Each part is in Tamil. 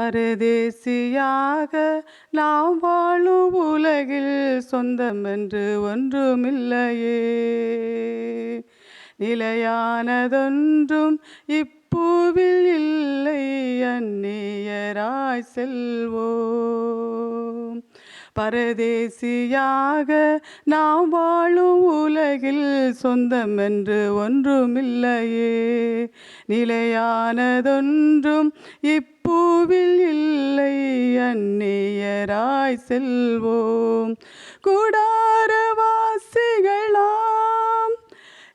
பரதேசியாக நாம் வாழும் உலகில் சொந்தமென்று ஒன்றுமில்லையே. நிலையானதொன்றும் இப்பூவில் இல்லை அந்நியராய் செல்வோம். பரதேசியாக நாம் வாழும் உலகில் சொந்தம் என்று ஒன்றுமில்லையே. நிலையானதொன்றும் இப்பூவில் இல்லை அந்நியராய் செல்வோம். கூடாரவாசிகளாம்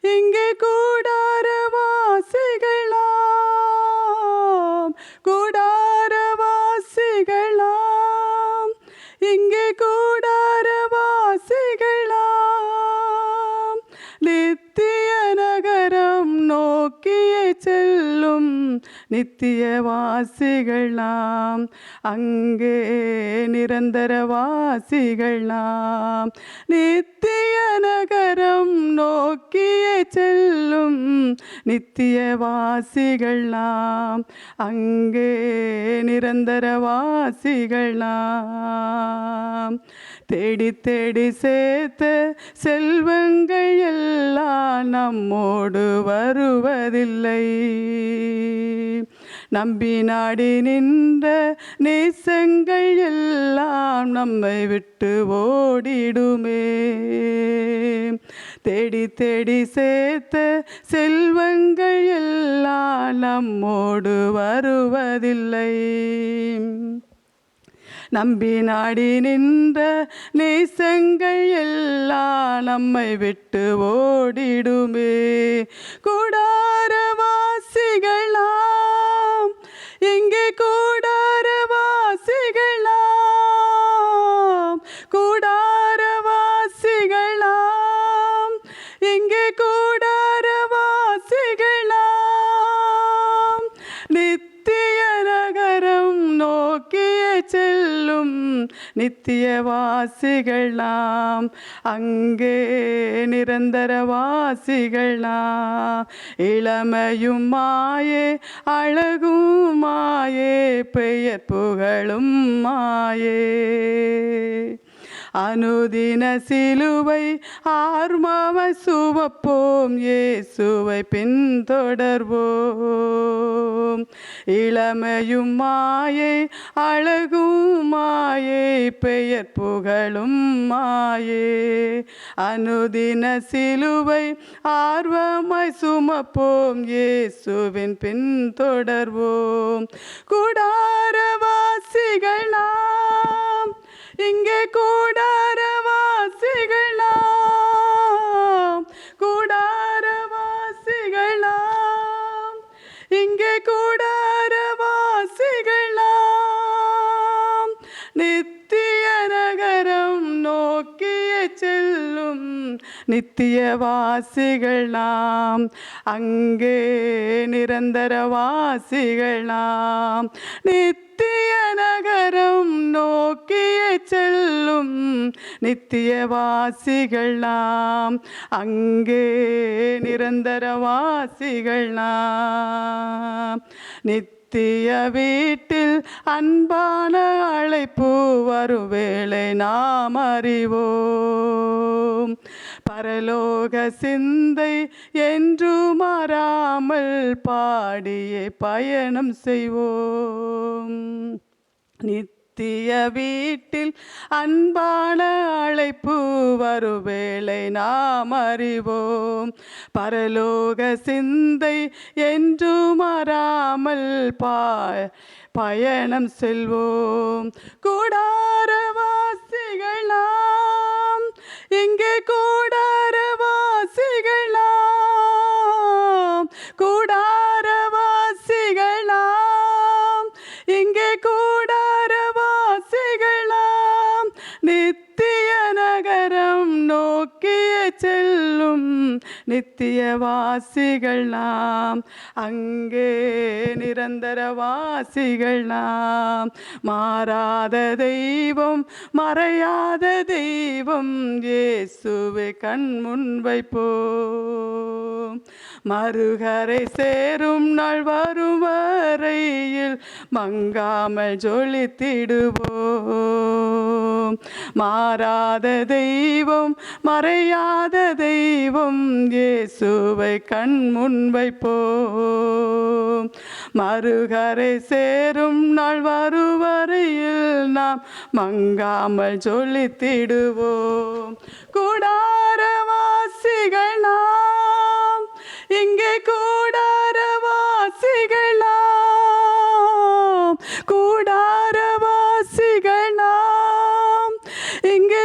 இங்கே கூட நித்திய நித்தியவாசிகள் நாம் அங்கே நிரந்தர வாசிகள் நாம் நித்திய நகரம் நோக்கிய செல் நித்தியவாசிகள் நாம் அங்கே நிரந்தரவாசிகள் நாம் தேடி தேடி சேர்த்த செல்வங்கள் எல்லாம் நம்மோடு வருவதில்லை. நம்பி நாடி நின்ற நேசங்கள் எல்லாம் நம்மை விட்டு ஓடிடுமே. தேடி தேடி சேர்த்த செல்வங்கள் எல்லாம் நம்மோடு வருவதில்லை. நம்பி நாடி நின்ற நேசங்கள் எல்லாம் நம்மை விட்டு ஓடிடுமே. கூடாரவாசிகளாம் நித்திய நகரம் நோக்கிய செல்லும் நித்தியவாசிகள் நாம் அங்கே நிரந்தரவாசிகள் நாம் இளமையும் மாயே அழகும் மாயே பெயர் புகழும் மாயே. அனுதின சிலுவை ஆர்மவ சுவப்போம். இயேசுவை பின்தொடர்வோம். இளமையும் மாயை அழகும் மாயை பெயர் புகழும் மாயே. அனுதின சிலுவை ஆர்வமாய் சுமப்போம். இயேசுவின் பின்தொடர்வோம். குடாரவாசிகள் நாம் இங்கே கூடாரவாசிகளாம் கூடாரவாசிகளாம் இங்கே கூடாரவாசிகளாம். நித்திய நகரம் நோக்கிய செல்லும் நித்தியவாசிகள் நாம் அங்கே நிரந்தரவாசிகள் நாம் நித்திய நகரம் நோக்கிய செல்லும் நித்தியவாசிகள் நாம் அங்கே நிரந்தரவாசிகள் நாம் நித்திய வீட்டில் அன்பான அழைப்பு வரும் வேளை நாம் அறிவோம். பரலோக சிந்தை என்று மாறாமல் பாடியே பயணம் செய்வோம். நித்திய வீட்டில் அன்பான அழைப்பு வருவேளை நாம் அறிவோம். பரலோக சிந்தை என்று மாறாமல் பா பயணம் செல்வோம். கூடாரவாசிகளா எங்கே கூடாரவாசிகளாம் நித்திய வாசிகள் நாம் அங்கே நிரந்தர வாசிகள் நாம் மாறாத தெய்வம் மறையாத தெய்வம் இயேசுவை கண் முன் வைப்போ மறுகரை சேரும் நாள் வரும் வரையில் மங்காமல் ஜொலித்திடுவோம். மாறாத தெய்வம் மறையாத தெய்வம் இயேசுவை கண் முன் வைப்போம். மறுகரை சேரும் நாள் வருவரையில் நாம் மங்காமல் ஜொலித்திடுவோம். கூடாரம் நாம் இங்கே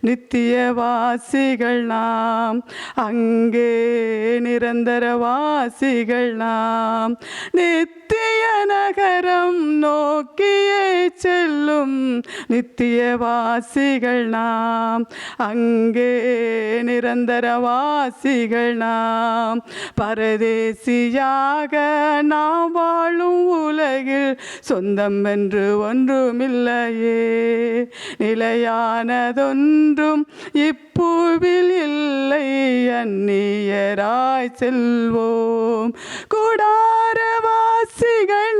நித்திய வாசிகள் நாம் அங்கே நிரந்தர வாசிகள் நாம் நித்திய நகரம் நோக்கியே செல்லும் நித்திய வாசிகள் நாம் அங்கே நிரந்தர வாசிகள் நாம் பரதேசியாக நாம் வாழும் உலகில் சொந்தம் என்று ஒன்றுமில்லையே. நிலையானதொன்று நிலையானதொன்றும் இப்பூவில் இல்லை அந்நியராய் செல்வோம். கூடாரவாசிகள்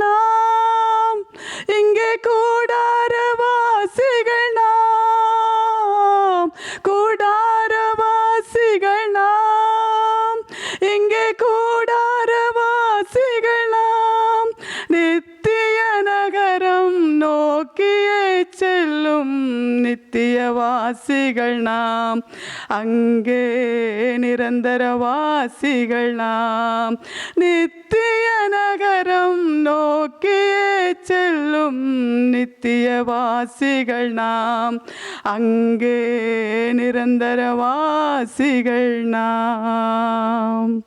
நாம் இங்கே கூடாரவாசிகள் நாம் கூடாரவாசிகள் நாம் இங்கே கூடாரவாசிகள் நாம். நித்திய நகரம் நோக்கியே செல்லும் நித்திய வாசிகள் நாம். அங்கே நிரந்தர வாசிகள் நாம். நித்திய நகரம் நோக்கியே செல்லும் நித்திய வாசிகள் நாம். அங்கே நிரந்தர வாசிகள் நாம்.